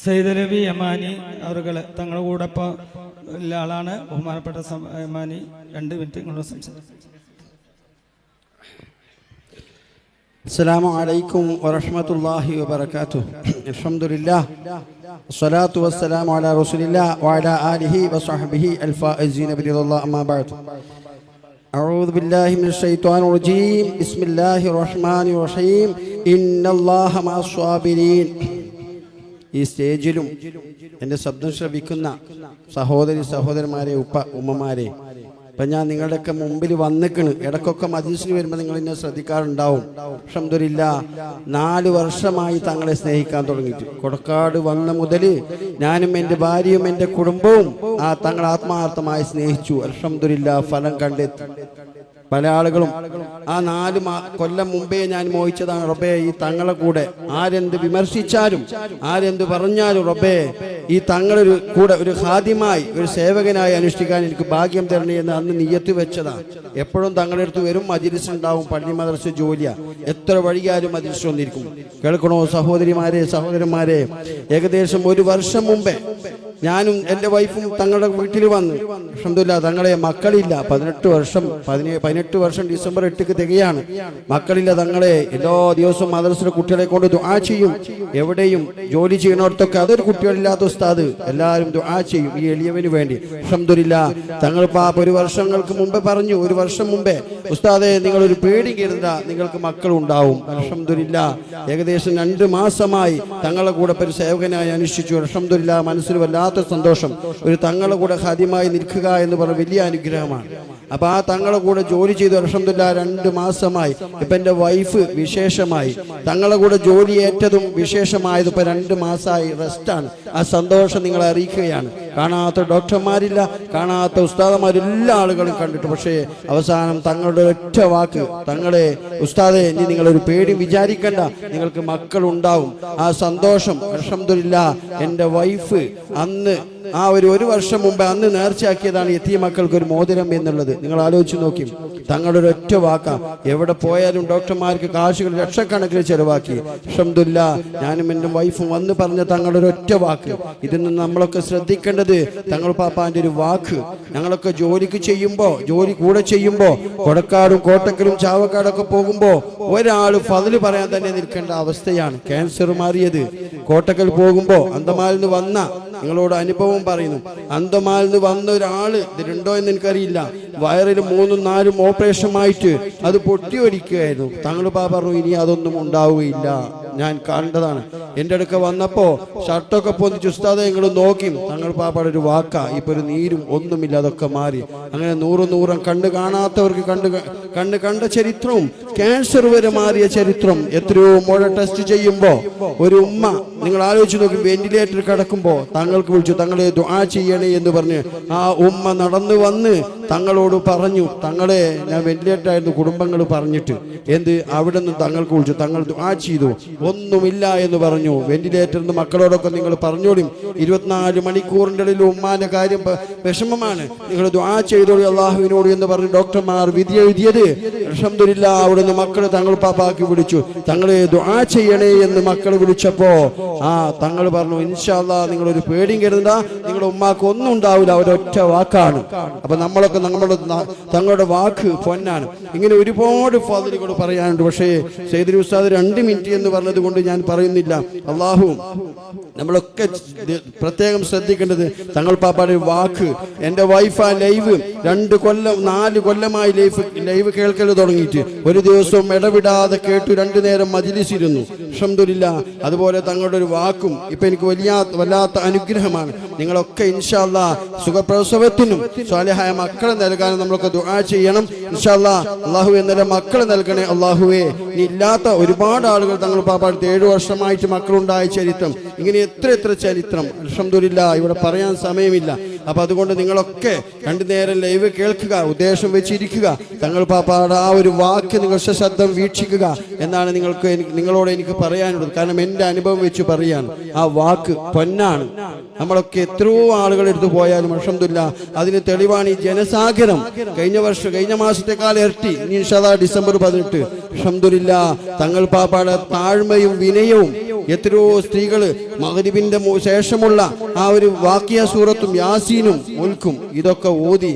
സൈദലവി യമാനി അവരുകള് തങ്ങളുടെ കൂടെ ഇപ്പോൾ ഉള്ള ആളാണ് ബഹുമാനപ്പെട്ട സം- യമാനി രണ്ട് മിനിറ്റ് നിങ്ങളോട് സംസാരിക്കും السلام عليكم ورحمة الله وبركاته الحمد لله الصلاة والسلام على رسول الله وعلى آله وصحبه الفائزين برضا الله أما بعد أعوذ بالله من الشيطان الرجيم بسم الله الرحمن الرحيم إن الله مع الصابرين ഈ സ്റ്റേജിലും എന്റെ ശബ്ദം ശ്രവിക്കുന്ന സഹോദരി സഹോദരന്മാരെ ഉപ്പ ഉമ്മമാരെ. ഇപ്പം ഞാൻ നിങ്ങളുടെയൊക്കെ മുമ്പിൽ വന്നിക്കണ്. ഇടക്കൊക്കെ മജീസിന് വരുമ്പോൾ നിങ്ങൾ എന്നെ ശ്രദ്ധിക്കാറുണ്ടാവും. ഷംദുരില്ല നാല് വർഷമായി തങ്ങളെ സ്നേഹിക്കാൻ തുടങ്ങിയിട്ട്. കൊടക്കാട് വന്ന മുതൽ ഞാനും എന്റെ ഭാര്യയും എന്റെ കുടുംബവും ആ തങ്ങൾ ആത്മാർത്ഥമായി സ്നേഹിച്ചു. അൽഹംദുലില്ലാ ഫലം കണ്ടെത്തി. പല ആളുകളും ആ നാല് കൊല്ലം മുമ്പേ ഞാൻ മോഹിച്ചതാണ് റബ്ബേ ഈ തങ്ങളെ കൂടെ. ആരെന്ത് വിമർശിച്ചാലും ആരെന്ത് പറഞ്ഞാലും റബ്ബേ ഈ തങ്ങളൊരു കൂടെ ഒരു ഹാദ്യമായി ഒരു സേവകനായി അനുഷ്ഠിക്കാൻ എനിക്ക് ഭാഗ്യം തരണേ എന്ന് അന്ന് നിയ്യത്ത് വെച്ചതാണ്. എപ്പോഴും തങ്ങളുടെ അടുത്ത് വരും മജിലിസ് ഉണ്ടാവും പള്ളി മദർസ് ജോലിയ. എത്ര വഴിയാലും മജിലിസ് വന്നിരിക്കും. കേൾക്കണോ സഹോദരിമാരെ സഹോദരന്മാരെ? ഏകദേശം ഒരു വർഷം മുമ്പേ ഞാനും എന്റെ വൈഫും തങ്ങളുടെ വീട്ടിൽ വന്നു അൽഹംദുലില്ലാ തങ്ങളെ മക്കളില്ല. പതിനെട്ട് വർഷം പതിനേഴ് പതിനെട്ട് വർഷം ഡിസംബർ എട്ടിക്ക് തികയാണ്. മക്കളില്ല തങ്ങളെ എല്ലാ ദിവസവും മദ്രസിലെ കുട്ടികളെ കൊണ്ട് ദുആ ചെയ്യും. എവിടെയും ജോലി ചെയ്യുന്നിടത്തൊക്കെ അതൊരു കുട്ടികളില്ലാത്ത ഉസ്താദ്. എല്ലാവരും ദുആ ചെയ്യും ഈ എളിയവന് വേണ്ടി. അൽഹംദുലില്ലാ തങ്ങൾ പാപ്പ ഒരു വർഷങ്ങൾക്ക് മുമ്പേ പറഞ്ഞു ഒരു വർഷം മുമ്പേ ഉസ്താദെ നിങ്ങൾ ഒരു പേടി കരുത. നിങ്ങൾക്ക് മക്കൾ ഉണ്ടാവും അൽഹംദുലില്ലാ. ഏകദേശം രണ്ട് മാസമായി തങ്ങളെ കൂടെ ഒരു സേവകനായി അനുഷ്ഠിച്ചു. അൽഹംദുലില്ലാ മനസ്സിൽ വല്ലാത്ത സന്തോഷം. ഒരു തങ്ങളെ കൂടെ ഹാദ്യമായി നിൽക്കുക എന്ന് പറഞ്ഞ വലിയ അനുഗ്രഹമാണ്. അപ്പൊ ആ തങ്ങളെ കൂടെ ജോലി ചെയ്തു അൽഹംദുലില്ലാ രണ്ട് മാസമായി. ഇപ്പൊ എന്റെ വൈഫ് വിശേഷമായി. തങ്ങളെ കൂടെ ജോലി ഏറ്റതും വിശേഷമായത് ഇപ്പൊ രണ്ട് മാസമായി റെസ്റ്റാണ്. ആ സന്തോഷം നിങ്ങളെ അറിയിക്കുകയാണ്. കാണാത്ത ഡോക്ടർമാരില്ല കാണാത്ത ഉസ്താദന്മാർ എല്ലാ ആളുകളും കണ്ടിട്ട്. പക്ഷേ അവസാനം തങ്ങളുടെ ഒറ്റ വാക്ക് തങ്ങളെ ഉസ്താദെ ഇനി നിങ്ങളൊരു പേടി വിചാരിക്കണ്ട നിങ്ങൾക്ക് മക്കളുണ്ടാവും ആ സന്തോഷം അഷംദില്ല എന്റെ വൈഫ് അന്ന് ആ ഒരു ഒരു വർഷം മുമ്പ് അന്ന് നേർച്ചയാക്കിയതാണ് എത്തിയ മക്കൾക്ക് ഒരു മോതിരം എന്നുള്ളത്. നിങ്ങൾ ആലോചിച്ച് നോക്കി. തങ്ങളുടെ ഒറ്റ വാക്ക. എവിടെ പോയാലും ഡോക്ടർമാർക്ക് കാശുകൾ ലക്ഷക്കണക്കിന് ചെലവാക്കി. ഷംദുല്ല ഞാനും എന്റെ വൈഫും വന്ന് പറഞ്ഞ തങ്ങളുടെ ഒരു ഒറ്റ വാക്ക്. ഇതിൽ നിന്ന് നമ്മളൊക്കെ ശ്രദ്ധിക്കേണ്ടത് തങ്ങൾ പാപ്പാന്റെ ഒരു വാക്ക്. ഞങ്ങളൊക്കെ ജോലിക്ക് ചെയ്യുമ്പോൾ ജോലി കൂടെ ചെയ്യുമ്പോൾ കൊടക്കാടും കോട്ടക്കലും ചാവക്കാടൊക്കെ പോകുമ്പോൾ ഒരാൾ ഫതിൽ പറയാൻ തന്നെ നിൽക്കേണ്ട അവസ്ഥയാണ്. ക്യാൻസർ മാറിയത്. കോട്ടക്കൽ പോകുമ്പോൾ അന്തമാലിൽ വന്ന നിങ്ങളോട് അനുഭവം പറയുന്നു. അന്തമാലിൽ നിന്ന് വന്ന ഒരാൾ ഇതിലുണ്ടോ എന്ന് എനിക്കറിയില്ല. വയറിൽ മൂന്നും നാലും ഓപ്പറേഷൻ ആയിട്ട് അത് പൊട്ടിയൊലിക്കുകയായിരുന്നു. തങ്ങൾ പാ പറഞ്ഞു ഇനി അതൊന്നും ഉണ്ടാവുകയില്ല. ഞാൻ കണ്ടതാണ്. എന്റെ അടുക്ക വന്നപ്പോ ഷർട്ടൊക്കെ പൊന്തിച്ച് ഉസ്താദെ നിങ്ങൾ നോക്കി. തങ്ങൾ പാപ്പാടെ ഒരു വാക്ക ഇപ്പൊ ഒരു നീരും ഒന്നുമില്ല അതൊക്കെ മാറി. അങ്ങനെ നൂറും നൂറും കണ്ണ് കാണാത്തവർക്ക് കണ്ട് കണ്ണ് കണ്ട ചരിത്രവും ക്യാൻസർ വരെ മാറിയ ചരിത്രം എത്രയോ മുഴ ടെസ്റ്റ് ചെയ്യുമ്പോ ഒരു ഉമ്മ നിങ്ങൾ ആലോചിച്ച് നോക്കി വെന്റിലേറ്റർ കിടക്കുമ്പോ തങ്ങൾക്ക് വിളിച്ചു തങ്ങളെ ദുആ ചെയ്യണേ എന്ന് പറഞ്ഞ് ആ ഉമ്മ നടന്നു വന്ന് തങ്ങളോട് പറഞ്ഞു തങ്ങളെ ഞാൻ വെന്റിലേറ്റർ ആയിരുന്നു കുടുംബങ്ങൾ പറഞ്ഞിട്ട് എന്ത്? അവിടെ നിന്ന് തങ്ങൾക്ക് വിളിച്ചു തങ്ങൾ ദുആ ചെയ്തു ഒന്നുമില്ല എന്ന് പറഞ്ഞു. വെന്റിലേറ്ററിൽ നിന്ന് മക്കളോടൊക്കെ നിങ്ങൾ പറഞ്ഞോളും. ഇരുപത്തിനാല് മണിക്കൂറിന്റെ ഇടയിൽ ഉമ്മാന്റെ കാര്യം വിഷമമാണ്. നിങ്ങൾ ദ്വാ ചെയ്തോളൂ അള്ളാഹുവിനോട് എന്ന് പറഞ്ഞ് ഡോക്ടർമാർ വിധി എഴുതിയത്. അൽഹംദുലില്ല അവിടുന്ന് മക്കൾ തങ്ങൾ പാപ്പാക്കി വിളിച്ചു. തങ്ങളെ ദ്വാ ചെയ്യണേ എന്ന് മക്കൾ വിളിച്ചപ്പോൾ ആ തങ്ങൾ പറഞ്ഞു ഇൻഷാല്ല നിങ്ങളൊരു പേടിയും കരുതണ്ട. നിങ്ങളുടെ ഉമ്മാക്ക് ഒന്നും ഉണ്ടാവില്ല. അവരൊറ്റ വാക്കാണ്. അപ്പൊ നമ്മളൊക്കെ നമ്മളുടെ തങ്ങളുടെ വാക്ക് പൊന്നാണ്. ഇങ്ങനെ ഒരുപാട് ഫാദലുകൾ പറയാനുണ്ട്. പക്ഷേ സൈദുൽ ഉസ്താദ് രണ്ട് മിനിറ്റ് എന്ന് പറഞ്ഞത് കൊണ്ട് ഞാൻ പറയുന്നില്ല. അള്ളാഹു നമ്മളൊക്കെ പ്രത്യേകം ശ്രദ്ധിക്കേണ്ടത് തങ്ങൾ പാപ്പാടെ വാക്ക് എന്റെ വൈഫ് ആ ലൈവ് രണ്ട് കൊല്ലം നാല് കൊല്ലമായി ലൈഫ് ലൈവ് കേൾക്കൽ തുടങ്ങിയിട്ട്. ഒരു ദിവസം ഇടവിടാതെ കേട്ടു രണ്ടു നേരം മജിലിസിരുന്നു. അൽഹംദുലില്ല അതുപോലെ തങ്ങളുടെ ഒരു വാക്കും ഇപ്പൊ എനിക്ക് വലിയ വല്ലാത്ത അനുഗ്രഹമാണ്. നിങ്ങളൊക്കെ ഇൻഷാല്ല സുഖപ്രസവത്തിനും സ്വാലിഹായ മക്കളെ നൽകാനും നമ്മളൊക്കെ ദുആ ചെയ്യണം. ഇൻഷാല്ല അള്ളാഹു എന്നല്ല മക്കളെ നൽകണേ അള്ളാഹുവേ നീ ഇല്ലാത്ത ഒരുപാട് ആളുകൾ തങ്ങൾ പാപ്പാടുത്ത് ഏഴു വർഷമായിട്ട് മക്കളുണ്ടായ ചരിത്രം. ഇങ്ങനെ എത്ര എത്ര ചരിത്രം. അൽഹംദുലില്ല ഇവിടെ പറയാൻ സമയമില്ല. അപ്പൊ അതുകൊണ്ട് നിങ്ങളൊക്കെ രണ്ടു നേരം ലൈവ് കേൾക്കുക ഉദ്ദേശം വെച്ചിരിക്കുക. തങ്ങൾ പാപ്പാടെ ആ ഒരു വാക്ക് നിങ്ങൾ ശബ്ദം വീക്ഷിക്കുക എന്നാണ് നിങ്ങൾക്ക് നിങ്ങളോട് എനിക്ക് പറയാനുള്ളത്. കാരണം എന്റെ അനുഭവം വെച്ച് പറയാണ് ആ വാക്ക് പൊന്നാണ്. നമ്മളൊക്കെ എത്രയോ ആളുകൾ എടുത്തു പോയാലും അൽഹംദുലില്ല അതിന് തെളിവാണ് ഈ ജനസാഗരം. കഴിഞ്ഞ വർഷം കഴിഞ്ഞ മാസത്തെക്കാൾ ഇരട്ടി. ഇനി ഡിസംബർ പതിനെട്ട്. അൽഹംദുലില്ല തങ്ങൾ പാപ്പാടെ താഴ്മയും വിനയവും എത്രയോ സ്ത്രീകൾ മകരിബിന്റെ ശേഷമുള്ള ആ ഒരു വാക്കിയ സൂറത്തും യാസീനും മുൽക്കും ഇതൊക്കെ ഓതി